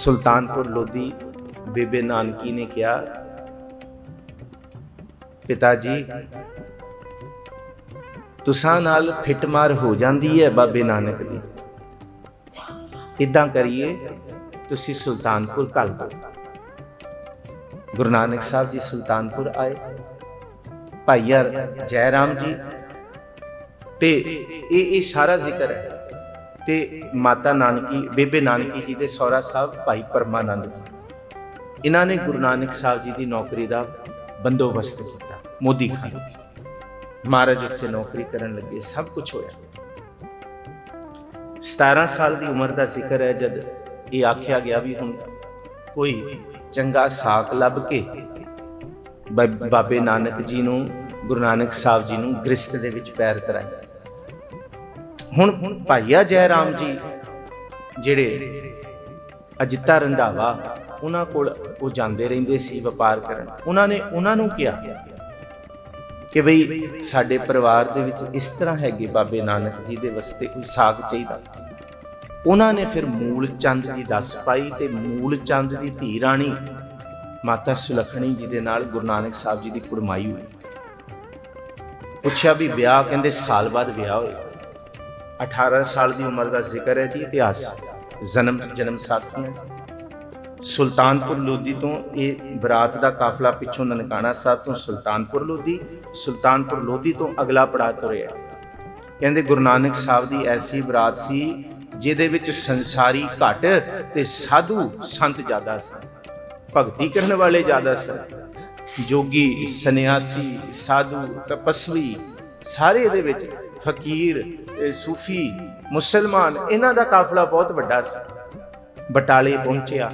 ਸੁਲਤਾਨਪੁਰ ਲੋਧੀ ਬੇਬੇ ਨਾਨਕੀ ਨੇ ਕਿਹਾ, ਪਿਤਾ ਜੀ, ਤੁਸਾਂ ਨਾਲ ਫਿੱਟਮਾਰ ਹੋ ਜਾਂਦੀ ਹੈ ਬਾਬੇ ਨਾਨਕ ਦੀ। ਇਦਾਂ ਕਰੀਏ, ਤੁਸੀਂ ਸੁਲਤਾਨਪੁਰ ਕੱਲ ਦੋ ਗੁਰੂ ਨਾਨਕ ਸਾਹਿਬ ਜੀ ਸੁਲਤਾਨਪੁਰ ਆਏ। ਭਾਈ ਹਰ ਜੈ ਰਾਮ ਜੀ, ਤੇ ਇਹ ਇਹ ਸਾਰਾ ਜ਼ਿਕਰ ਹੈ। ਤੇ ਮਾਤਾ ਨਾਨਕੀ, ਬੇਬੇ ਨਾਨਕੀ ਜੀ ਦੇ ਸਹੁਰਾ ਸਾਹਿਬ, ਭਾਈ ਪਰਮਾਨੰਦ ਜੀ। ਇਹਨਾਂ ਨੇ ਗੁਰੂ ਨਾਨਕ ਸਾਹਿਬ ਜੀ ਦੀ ਨੌਕਰੀ ਦਾ ਬੰਦੋਬਸਤ ਕੀਤਾ, ਮੋਦੀ ਖਾਨ ਮਹਾਰਾਜ ਉੱਥੇ ਨੌਕਰੀ ਕਰਨ ਲੱਗੇ, ਸਭ ਕੁਝ ਹੋਇਆ। 17 ਸਾਲ ਦੀ ਉਮਰ ਦਾ ਜ਼ਿਕਰ ਹੈ, ਜਦ ਇਹ ਆਖਿਆ ਗਿਆ ਵੀ ਹੁਣ ਕੋਈ ਚੰਗਾ ਸਾਕ ਲੱਭ ਕੇ ਬਾ- ਬਾਬੇ ਨਾਨਕ ਜੀ ਨੂੰ, ਗੁਰੂ ਨਾਨਕ ਸਾਹਿਬ ਜੀ ਨੂੰ ਗ੍ਰਸਤ ਦੇ ਵਿੱਚ ਪੈਰ ਤਰਾਇਆ। ਹੁਣ ਭਾਈਆ ਜੈ ਰਾਮ ਜੀ ਜਿਹੜੇ ਅਜਿੱਤਾ ਰੰਧਾਵਾ, ਉਹਨਾਂ ਕੋਲ ਉਹ ਜਾਂਦੇ ਰਹਿੰਦੇ ਸੀ ਵਪਾਰ ਕਰਨ। ਉਹਨਾਂ ਨੇ ਉਹਨਾਂ ਨੂੰ ਕਿਹਾ ਕਿ ਬਈ ਸਾਡੇ ਪਰਿਵਾਰ ਦੇ ਵਿੱਚ ਇਸ ਤਰ੍ਹਾਂ ਹੈਗੇ ਬਾਬੇ ਨਾਨਕ ਜੀ ਦੇ ਵਾਸਤੇ ਕੋਈ ਸਾਗ ਚਾਹੀਦਾ। ਉਹਨਾਂ ਨੇ ਫਿਰ ਮੂਲ ਚੰਦ ਦੀ ਦੱਸ ਪਾਈ ਤੇ ਮੂਲ ਚੰਦ ਦੀ ਧੀ ਰਾਣੀ ਮਾਤਾ ਸੁਲੱਖਣੀ ਜੀ ਦੇ ਨਾਲ ਗੁਰੂ ਨਾਨਕ ਸਾਹਿਬ ਜੀ ਦੀ ਕੁੜਮਾਈ ਹੋਈ। ਪੁੱਛਿਆ ਵੀ ਵਿਆਹ ਕਹਿੰਦੇ ਸਾਲ ਬਾਅਦ ਵਿਆਹ ਹੋਇਆ। 18 ਸਾਲ ਦੀ ਉਮਰ ਦਾ ਜ਼ਿਕਰ ਹੈ ਜੀ, ਇਤਿਹਾਸ। ਜਨਮ ਜਨਮ ਸਾਖੀਆਂ ਸੁਲਤਾਨਪੁਰ ਲੋਧੀ ਤੋਂ ਇਹ ਬਰਾਤ ਦਾ ਕਾਫਲਾ ਪਿੱਛੋਂ ਨਨਕਾਣਾ ਸਾਹਿਬ ਤੋਂ ਸੁਲਤਾਨਪੁਰ ਲੋਧੀ ਸੁਲਤਾਨਪੁਰ ਲੋਧੀ ਤੋਂ ਅਗਲਾ ਪੜਾਅ ਤੁਰਿਆ। ਕਹਿੰਦੇ ਗੁਰੂ ਨਾਨਕ ਸਾਹਿਬ ਦੀ ਐਸੀ ਬਰਾਤ ਸੀ, ਜਿਹਦੇ ਵਿੱਚ ਸੰਸਾਰੀ ਘਟ ਤੇ ਸਾਧੂ ਸੰਤ ਜ਼ਿਆਦਾ ਸਨ। ਭਗਤੀ ਕਰਨ ਵਾਲੇ ਜ਼ਿਆਦਾ ਸਨ। ਜੋਗੀ, ਸੰਨਿਆਸੀ, ਸਾਧੂ, ਤਪਸਵੀ, ਸਾਰੇ ਇਹਦੇ ਵਿੱਚ ਫਕੀਰ ਸੂਫੀ, ਮੁਸਲਮਾਨ, ਇਹਨਾਂ ਦਾ ਕਾਫਲਾ ਬਹੁਤ ਵੱਡਾ ਸੀ। ਬਟਾਲੇ ਪਹੁੰਚਿਆ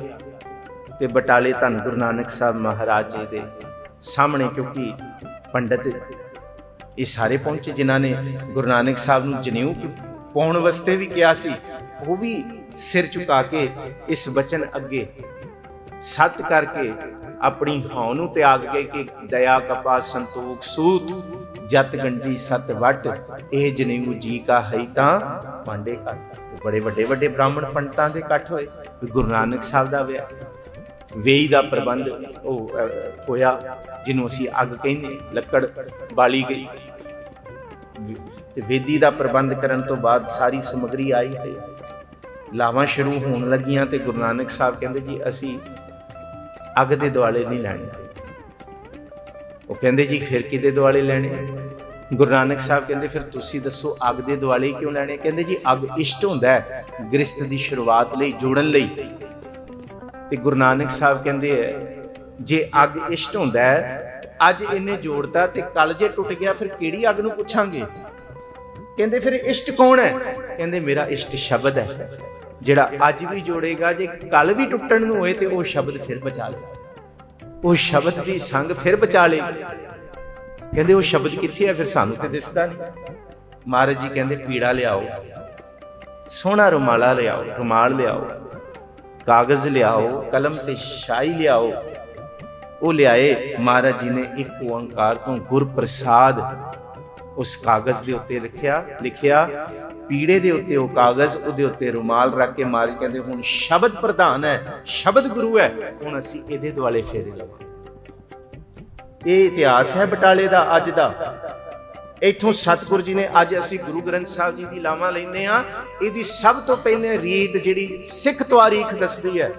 ਤੇ ਬਟਾਲੇ ਧੰਨ ਗੁਰੂ ਨਾਨਕ ਸਾਹਿਬ ਮਹਾਰਾਜ ਜੀ ਦੇ ਸਾਹਮਣੇ ਕਿਉਂਕਿ ਪੰਡਤ ਇਹ ਸਾਰੇ ਪਹੁੰਚੇ ਜਿਨ੍ਹਾਂ ਨੇ ਗੁਰੂ ਨਾਨਕ ਸਾਹਿਬ ਨੂੰ ਜਨੇਊ ਪਾਉਣ ਵਾਸਤੇ ਵੀ ਕਿਹਾ ਸੀ, ਉਹ ਵੀ ਸਿਰ ਝੁਕਾ ਕੇ ਇਸ ਬਚਨ ਅੱਗੇ ਸੱਤ ਕਰਕੇ ਆਪਣੀ ਹਉ ਨੂੰ ਤਿਆਗ ਕੇ ਕਿ ਦਇਆ ਕਪਾ ਸੰਤੋਖ, ਸੂਤ, ਜਤ, ਗੰਢੀ, ਸਤ, ਵਟ, ਇਹ ਜਨੇਊ ਜੀ ਕਾ ਹੈ ਤਾਂ ਪਾਂਡੇ ਕੱਟ ਬੜੇ ਵੱਡੇ ਵੱਡੇ ਬ੍ਰਾਹਮਣ ਪੰਡਤਾਂ ਦੇ ਇਕੱਠ ਹੋਏ। ਗੁਰੂ ਨਾਨਕ ਸਾਹਿਬ ਦਾ ਵਿਆਹ। ਵੇਈ ਦਾ ਪ੍ਰਬੰਧ ਉਹ ਹੋਇਆ, ਜਿਹਨੂੰ ਅਸੀਂ ਅੱਗ ਕਹਿੰਦੇ ਲੱਕੜ ਬਾਲੀ ਗਈ। ਤੇ ਵੇਦੀ ਦਾ ਪ੍ਰਬੰਧ ਕਰਨ ਤੋਂ ਬਾਅਦ ਸਾਰੀ ਸਮਗਰੀ ਆਈ ਤੇ ਲਾਵਾਂ ਸ਼ੁਰੂ ਹੋਣ ਲੱਗੀਆਂ ਤੇ ਗੁਰੂ ਨਾਨਕ ਸਾਹਿਬ ਕਹਿੰਦੇ ਜੀ, ਅਸੀਂ ਅੱਗ ਦੇ ਦੁਆਲੇ ਨਹੀਂ ਲੈਣੇ। ਉਹ ਕਹਿੰਦੇ ਜੀ ਫਿਰ ਕਿਹਦੇ ਦੁਆਲੇ ਲੈਣੇ। ਗੁਰੂ ਨਾਨਕ ਸਾਹਿਬ ਕਹਿੰਦੇ, ਫਿਰ ਤੁਸੀਂ ਦੱਸੋ ਅੱਗ ਦੇ ਦੁਆਲੇ ਕਿਉਂ ਲੈਣੇ? ਕਹਿੰਦੇ ਜੀ, ਅੱਗ ਇਸ਼ਟ ਹੁੰਦਾ ਹੈ ਗ੍ਰਸਤ ਦੀ ਸ਼ੁਰੂਆਤ ਲਈ, ਜੋੜਨ ਲਈ। ਤੇ ਗੁਰੂ ਨਾਨਕ ਸਾਹਿਬ ਕਹਿੰਦੇ ਹੈ, ਜੇ ਅੱਗ ਇਸ਼ਟ ਹੁੰਦਾ ਹੈ, ਅੱਜ ਇਹਨੇ ਜੋੜਤਾ ਤੇ ਕੱਲ ਜੇ ਟੁੱਟ ਗਿਆ, ਫਿਰ ਕਿਹੜੀ ਅੱਗ ਨੂੰ ਪੁੱਛਾਂਗੇ? ਕਹਿੰਦੇ, ਫਿਰ ਇਸ਼ਟ ਕੌਣ ਹੈ? ਕਹਿੰਦੇ, ਮੇਰਾ ਇਸ਼ਟ ਸ਼ਬਦ ਹੈ। ਜਿਹੜਾ ਅੱਜ ਵੀ ਜੋੜੇਗਾ, ਜੇ ਕੱਲ ਵੀ ਟੁੱਟਣ ਨੂੰ ਹੋਏ ਤੇ ਉਹ ਸ਼ਬਦ ਫਿਰ ਬਚਾ ਲੇ। ਉਹ ਸ਼ਬਦ ਦੀ ਸੰਗ ਫਿਰ ਬਚਾ ਲੇ। ਕਹਿੰਦੇ ਉਹ ਸ਼ਬਦ ਕਿੱਥੇ ਹੈ ਫਿਰ ਸਾਨੂੰ ਤੇ ਦਿਸਦਾ ਨਹੀਂ। ਮਹਾਰਾਜ ਜੀ ਕਹਿੰਦੇ, ਪੀੜਾ ਲਿਆਓ, ਸੋਹਣਾ ਰੁਮਾਲਾ ਲਿਆਓ, ਰੁਮਾਲ ਲਿਆਓ, ਕਾਗਜ਼ ਲਿਆਓ, ਕਲਮ ਤੇ ਸ਼ਾਈ ਲਿਆਓ। ਉਹ ਲਿਆਏ, ਮਹਾਰਾਜ ਜੀ ਨੇ ਇੱਕ ਓੰਕਾਰ ਤੋਂ ਗੁਰ ਪ੍ਰਸਾਦ ਉਸ ਕਾਗਜ਼ ਦੇ ਉੱਤੇ ਲਿਖਿਆ ਲਿਖਿਆ, ਪੀੜੇ ਦੇ ਉੱਤੇ ਉਹ ਕਾਗਜ਼, ਉਹਦੇ ਉੱਤੇ ਰੁਮਾਲ ਰੱਖ ਕੇ ਮਾਰ ਕਹਿੰਦੇ, ਹੁਣ ਸ਼ਬਦ ਪ੍ਰਧਾਨ ਹੈ, ਸ਼ਬਦ ਗੁਰੂ ਹੈ, ਹੁਣ ਅਸੀਂ ਇਹਦੇ ਦੁਆਲੇ ਫੇਰੇ ਲਵਾਂਗੇ। ਇਹ ਇਤਿਹਾਸ ਹੈ ਬਟਾਲੇ ਦਾ, ਅੱਜ ਦਾ। ਇੱਥੋਂ ਸਤਿਗੁਰ ਜੀ ਨੇ ਅੱਜ ਅਸੀਂ ਗੁਰੂ ਗ੍ਰੰਥ ਸਾਹਿਬ ਜੀ ਦੀ ਲਾਵਾਂ ਲੈਨੇ ਆ ਇਹਦੀ ਸਭ ਤੋਂ ਪਹਿਲੇ ਰੀਤ ਜਿਹੜੀ ਸਿੱਖ ਤਾਰੀਖ ਦੱਸਦੀ ਹੈ,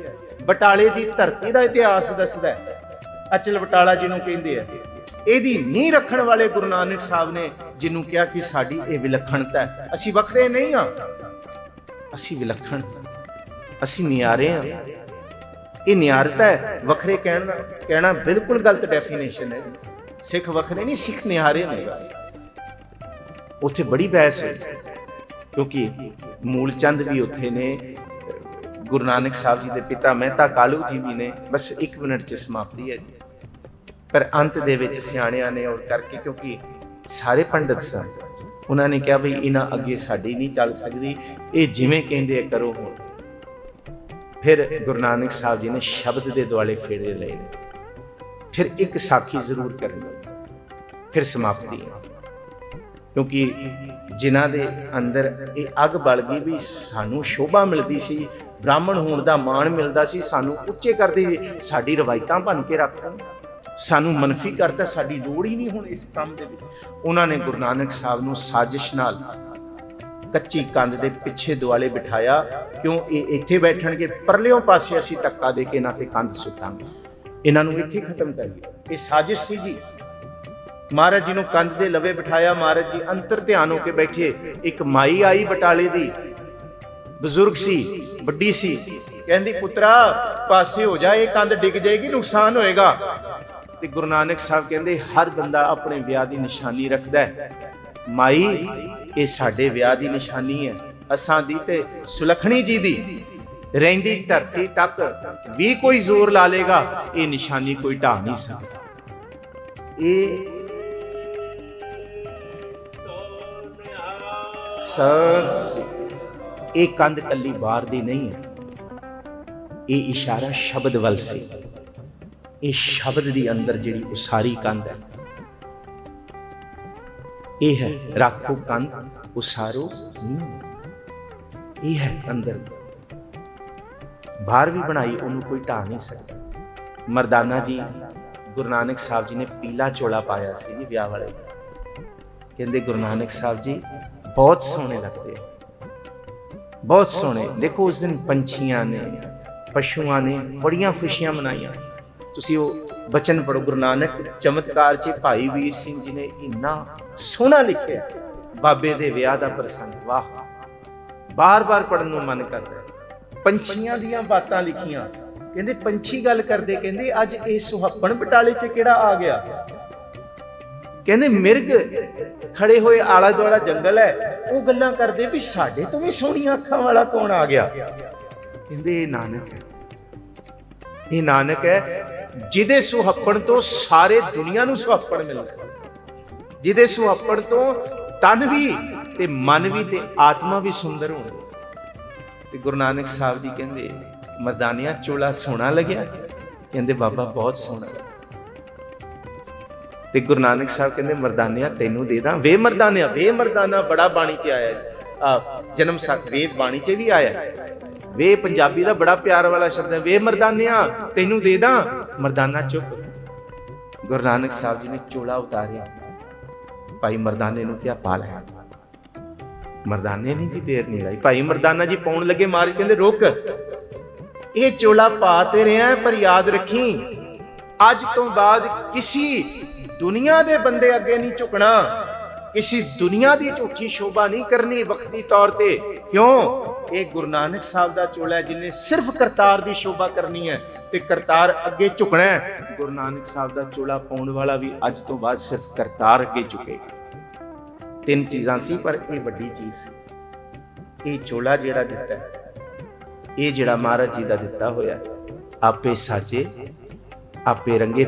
ਬਟਾਲੇ ਦੀ ਧਰਤੀ ਦਾ ਇਤਿਹਾਸ ਦੱਸਦਾ ਹੈ। ਅਚਲ ਬਟਾਲਾ ਜਿਹਨੂੰ ਕਹਿੰਦੇ ਆ। ਇਹਦੀ ਨੀਂਹ ਰੱਖਣ ਵਾਲੇ ਗੁਰੂ ਨਾਨਕ ਸਾਹਿਬ ਨੇ ਜਿਹਨੂੰ ਕਿਹਾ ਕਿ ਸਾਡੀ ਇਹ ਵਿਲੱਖਣਤਾ ਹੈ। ਅਸੀਂ ਵੱਖਰੇ ਨਹੀਂ ਆ ਅਸੀਂ ਵਿਲੱਖਣ ਅਸੀਂ ਨਿਆਰੇ ਆ ਇਹ ਨਿਆਰਤਾ ਹੈ ਵੱਖਰੇ ਕਹਿਣ ਦਾ। ਕਹਿਣਾ ਬਿਲਕੁਲ ਗਲਤ ਡੈਫੀਨੇਸ਼ਨ ਹੈ। ਸਿੱਖ ਵੱਖਰੇ ਨਹੀਂ, ਸਿੱਖ ਨਿਆਰੇ ਨੇ ਬਸ। ਉੱਥੇ ਬੜੀ ਬਹਿਸ ਹੋਈ। ਕਿਉਂਕਿ ਮੂਲਚੰਦ ਵੀ ਉੱਥੇ ਨੇ। ਗੁਰੂ ਨਾਨਕ ਸਾਹਿਬ ਜੀ ਦੇ ਪਿਤਾ ਮਹਿਤਾ ਕਾਲੂ ਜੀ ਵੀ ਨੇ। ਬਸ 1 ਮਿੰਟ ਚ ਸਮਾਪਤੀ ਹੈ ਜੀ। ਪਰ ਅੰਤ ਦੇ ਵਿੱਚ ਸਿਆਣਿਆਂ ਨੇ ਔਰ ਕਰਕੇ ਕਿਉਂਕਿ ਸਾਰੇ ਪੰਡਤ ਸਨ। ਉਹਨਾਂ ਨੇ ਕਿਹਾ ਵੀ ਇਹਨਾਂ ਅੱਗੇ ਸਾਡੀ ਨਹੀਂ ਚੱਲ ਸਕਦੀ। ਇਹ ਜਿਵੇਂ ਕਹਿੰਦੇ ਕਰੋ ਹੁਣ। ਫਿਰ ਗੁਰੂ ਨਾਨਕ ਸਾਹਿਬ ਜੀ ਨੇ ਸ਼ਬਦ ਦੇ ਦੁਆਲੇ ਫੇਰੇ ਲਏ। ਫਿਰ ਇੱਕ ਸਾਖੀ ਜ਼ਰੂਰ ਕਰਨੀ। ਫਿਰ ਸਮਾਪਤੀ। ਹੈ ਕਿਉਂਕਿ ਜਿਨ੍ਹਾਂ ਦੇ ਅੰਦਰ ਇਹ ਅੱਗ ਬਲ ਗਈ ਵੀ ਸਾਨੂੰ ਸ਼ੋਭਾ ਮਿਲਦੀ ਸੀ, ਬ੍ਰਾਹਮਣ ਹੋਣ ਦਾ ਮਾਣ ਮਿਲਦਾ ਸੀ, ਸਾਨੂੰ ਉੱਚੇ ਕਰਦੇ ਸਾਡੀ ਰਵਾਇਤਾਂ ਬਣ ਕੇ ਰੱਖਣ। ਸਾਨੂੰ ਮਨਫੀ ਕਰਤਾ, ਸਾਡੀ ਲੋੜ ਹੀ ਨਹੀਂ ਹੁਣ ਇਸ ਕੰਮ ਦੇ ਵਿੱਚ। ਉਹਨਾਂ ਨੇ ਗੁਰੂ ਨਾਨਕ ਸਾਹਿਬ ਨੂੰ ਸਾਜ਼ਿਸ਼ ਨਾਲ ਕੱਚੀ ਕੰਧ ਦੇ ਪਿੱਛੇ ਦੁਆਲੇ ਬਿਠਾਇਆ, ਕਿਉਂ ਇਹ ਇੱਥੇ ਬੈਠਣਗੇ? ਪਰਲਿਓਂ ਪਾਸੇ ਅਸੀਂ ਧੱਕਾ ਦੇ ਕੇ ਇਹਨਾਂ ਤੇ ਕੰਧ ਸੁੱਟਾਂਗੇ। ਇਹਨਾਂ ਨੂੰ ਇੱਥੇ ਖਤਮ ਕਰੀਏ? ਇਹ ਸਾਜ਼ਿਸ਼ ਸੀ ਜੀ। ਮਹਾਰਾਜ ਜੀ ਨੂੰ ਕੰਧ ਦੇ ਲਵੇ ਬਿਠਾਇਆ, ਮਹਾਰਾਜ ਜੀ ਅੰਤਰ ਧਿਆਨ ਹੋ ਕੇ ਬੈਠੇ। ਇੱਕ ਮਾਈ ਆਈ ਬਟਾਲੇ ਦੀ। ਬਜ਼ੁਰਗ ਸੀ, ਵੱਡੀ ਸੀ। ਕਹਿੰਦੀ, ਪੁੱਤਰਾ, ਪਾਸੇ ਹੋ ਜਾ, ਇਹ ਕੰਧ ਡਿੱਗ ਜਾਏਗੀ, ਨੁਕਸਾਨ ਹੋਏਗਾ। ਤੇ ਗੁਰੂ ਨਾਨਕ ਸਾਹਿਬ ਕਹਿੰਦੇ, ਹਰ ਬੰਦਾ ਆਪਣੇ ਵਿਆਹ ਦੀ ਨਿਸ਼ਾਨੀ ਰੱਖਦਾ ਹੈ। ਮਾਈ, ਇਹ ਸਾਡੇ ਵਿਆਹ ਦੀ ਨਿਸ਼ਾਨੀ ਹੈ। ਅਸਾਂ ਦੀ ਤੇ ਸੁਲਖਣੀ ਜੀ ਦੀ ਰਹਿੰਦੀ ਧਰਤੀ ਤੱਕ ਵੀ ਕੋਈ ਜ਼ੋਰ ਲਾ ਲੇਗਾ, ਇਹ ਨਿਸ਼ਾਨੀ ਕੋਈ ਢਾਹ ਨਹੀਂ ਸਕਦਾ। ਇਹ ਸਰ, ਇਹ ਕੰਧ ਕੱਲੀ ਬਾਹਰ ਦੀ ਨਹੀਂ ਹੈ। ਇਹ ਇਸ਼ਾਰਾ ਸ਼ਬਦ ਵੱਲ ਸੀ। ਇਹ ਸ਼ਬਦ ਦੀ ਅੰਦਰ ਜਿਹੜੀ ਉਸਾਰੀ ਕੰਧ ਹੈ। ਇਹ ਹੈ, ਰੱਖੋ ਕੰਧ, ਉਸਾਰੋ ਨੀਂਹ। ਇਹ ਹੈ ਅੰਦਰ। ਬਾਹਰ ਵੀ ਬਣਾਈ ਉਹਨੂੰ ਕੋਈ ਢਾ ਨਹੀਂ ਸਕਦਾ। ਮਰਦਾਨਾ ਜੀ, ਗੁਰੂ ਨਾਨਕ ਸਾਹਿਬ ਜੀ ਨੇ ਪੀਲਾ ਚੋਲਾ ਪਾਇਆ ਸੀ ਜੀ ਵਿਆਹ ਵਾਲੇ ਕਹਿੰਦੇ, ਗੁਰੂ ਨਾਨਕ ਸਾਹਿਬ ਜੀ, ਬਹੁਤ ਸੋਹਣੇ ਲੱਗਦੇ ਬਹੁਤ ਸੋਹਣੇ। ਦੇਖੋ, ਉਸ ਦਿਨ ਪੰਛੀਆਂ ਨੇ, ਪਸ਼ੂਆਂ ਨੇ ਬੜੀਆਂ ਖੁਸ਼ੀਆਂ ਮਨਾਈਆਂ। ਤੁਸੀਂ ਉਹ ਬਚਨ ਪੜੋ ਗੁਰੂ ਨਾਨਕ, ਚਮਤਕਾਰ 'ਚ ਭਾਈ ਵੀਰ ਸਿੰਘ ਜੀ ਨੇ ਇੰਨਾ ਸੋਹਣਾ ਲਿਖਿਆ ਬਾਬੇ ਦੇ ਵਿਆਹ ਦਾ ਪ੍ਰਸੰਗ, ਵਾਹ। ਬਾਰ-ਬਾਰ ਪੜਨ ਨੂੰ ਮਨ ਕਰਦਾ ਪੰਛੀਆਂ ਦੀਆਂ ਬਾਤਾਂ ਲਿਖੀਆਂ। ਕਹਿੰਦੇ, ਪੰਛੀ ਗੱਲ ਕਰਦੇ, ਕਹਿੰਦੇ, ਅੱਜ ਇਹ ਸੁਹਾਪਣ ਬਟਾਲੇ 'ਚ ਕਿਹੜਾ ਆ ਗਿਆ? ਕਹਿੰਦੇ, ਮਿਰਗ ਖੜੇ ਹੋਏ ਆਲਾ ਦੁਆਲਾ ਜੰਗਲ ਹੈ, ਉਹ ਗੱਲਾਂ ਕਰਦੇ ਵੀ ਸਾਡੇ ਤੋਂ ਵੀ ਸੋਹਣੀਆਂ ਅੱਖਾਂ ਵਾਲਾ ਕੌਣ ਆ ਗਿਆ? ਕਹਿੰਦੇ, ਇਹ ਨਾਨਕ ਹੈ। ਇਹ ਨਾਨਕ ਹੈ ਜਿਹਦੇ ਸੁਹੱਪਣ ਤੋਂ ਸਾਰੇ ਦੁਨੀਆ ਨੂੰ ਸੁਹੱਪਣ ਮਿਲਦਾ ਜਿਹਦੇ ਸੁਹੱਪਣ ਤੋਂ ਤਨ ਵੀ ਤੇ ਮਨ ਵੀ ਤੇ ਆਤਮਾ ਵੀ ਸੁੰਦਰ ਹੋਣ। ਤੇ ਗੁਰੂ ਨਾਨਕ ਸਾਹਿਬ ਜੀ ਕਹਿੰਦੇ, ਮਰਦਾਨਿਆ ਚੋਲਾ ਸੋਹਣਾ ਲੱਗਿਆ। ਕਹਿੰਦੇ, ਬਾਬਾ ਬਹੁਤ ਸੋਹਣਾ। ਤੇ ਗੁਰੂ ਨਾਨਕ ਸਾਹਿਬ ਕਹਿੰਦੇ, ਮਰਦਾਨਿਆ ਤੈਨੂੰ ਦੇ ਦਾਂ। ਵੇ ਮਰਦਾਨਿਆ, ਵੇ ਮਰਦਾਨਾ, ਬੜਾ ਬਾਣੀ ਚ ਆਇਆ ਹੈ। ਆ, ਜਨਮ ਸਾਖ ਵੇ ਬਾਣੀ ਚ ਵੀ ਆਇਆ। ਵੇ ਪੰਜਾਬੀ ਦਾ ਬੜਾ ਪਿਆਰ ਵਾਲਾ ਸ਼ਬਦ ਹੈ। ਵੇ ਮਰਦਾਨਿਆ, ਤੈਨੂੰ ਦੇ ਦਾਂ। ਮਰਦਾਨਾ ਚੁੱਪ। ਗੁਰੂ ਨਾਨਕ ਸਾਹਿਬ ਜੀ ਨੇ ਚੋਲਾ ਉਤਾਰਿਆ। ਭਾਈ ਮਰਦਾਨੇ ਨੂੰ ਕਿਹਾ ਪਾ ਲੈ। ਮਰਦਾਨੇ ਨੇ ਵੀ ਦੇਰ ਨਹੀਂ ਲਾਈ ਭਾਈ ਮਰਦਾਨਾ ਜੀ ਪਾਉਣ ਲੱਗੇ ਮਾਰ ਕਹਿੰਦੇ ਰੁਕ। ਇਹ ਚੋਲਾ ਪਾ ਤੇ ਰਿਆ ਪਰ ਯਾਦ ਰੱਖੀ ਅੱਜ ਤੋਂ ਬਾਅਦ ਕਿਸੇ ਦੁਨੀਆ ਦੇ ਬੰਦੇ ਅੱਗੇ ਨਹੀਂ ਝੁਕਣਾ। ਕਿਸੇ ਦੁਨੀਆ ਦੀ ਝੂਠੀ ਸ਼ੋਭਾ ਨਹੀਂ ਕਰਨੀ ਵਕਤੀ ਤੌਰ ਤੇ ਕਿਉਂ ਇਹ ਗੁਰੂ ਨਾਨਕ ਸਾਹਿਬ ਦਾ ਚੋਲਾ ਜਿਨੇ ਸਿਰਫ ਕਰਤਾਰ ਦੀ ਸ਼ੋਭਾ ਕਰਨੀ ਹੈ ਤੇ ਕਰਤਾਰ ਅੱਗੇ ਝੁਕਣਾ ਹੈ ਗੁਰੂ ਨਾਨਕ ਸਾਹਿਬ ਦਾ ਚੋਲਾ ਪਾਉਣ ਵਾਲਾ ਵੀ ਅੱਜ ਤੋਂ ਬਾਅਦ ਸਿਰਫ ਕਰਤਾਰ ਅੱਗੇ ਝੁਕੇਗਾ ਤਿੰਨ ਚੀਜ਼ਾਂ ਸੀ ਪਰ ਇਹ ਵੱਡੀ ਚੀਜ਼ ਸੀ ਇਹ ਚੋਲਾ ਜਿਹੜਾ ਦਿੱਤਾ ਇਹ ਜਿਹੜਾ ਮਹਾਰਾਜ ਜੀ ਦਾ ਦਿੱਤਾ ਹੋਇਆ ਆਪੇ ਸਾਜੇ ਆਪੇ ਰੰਗੇ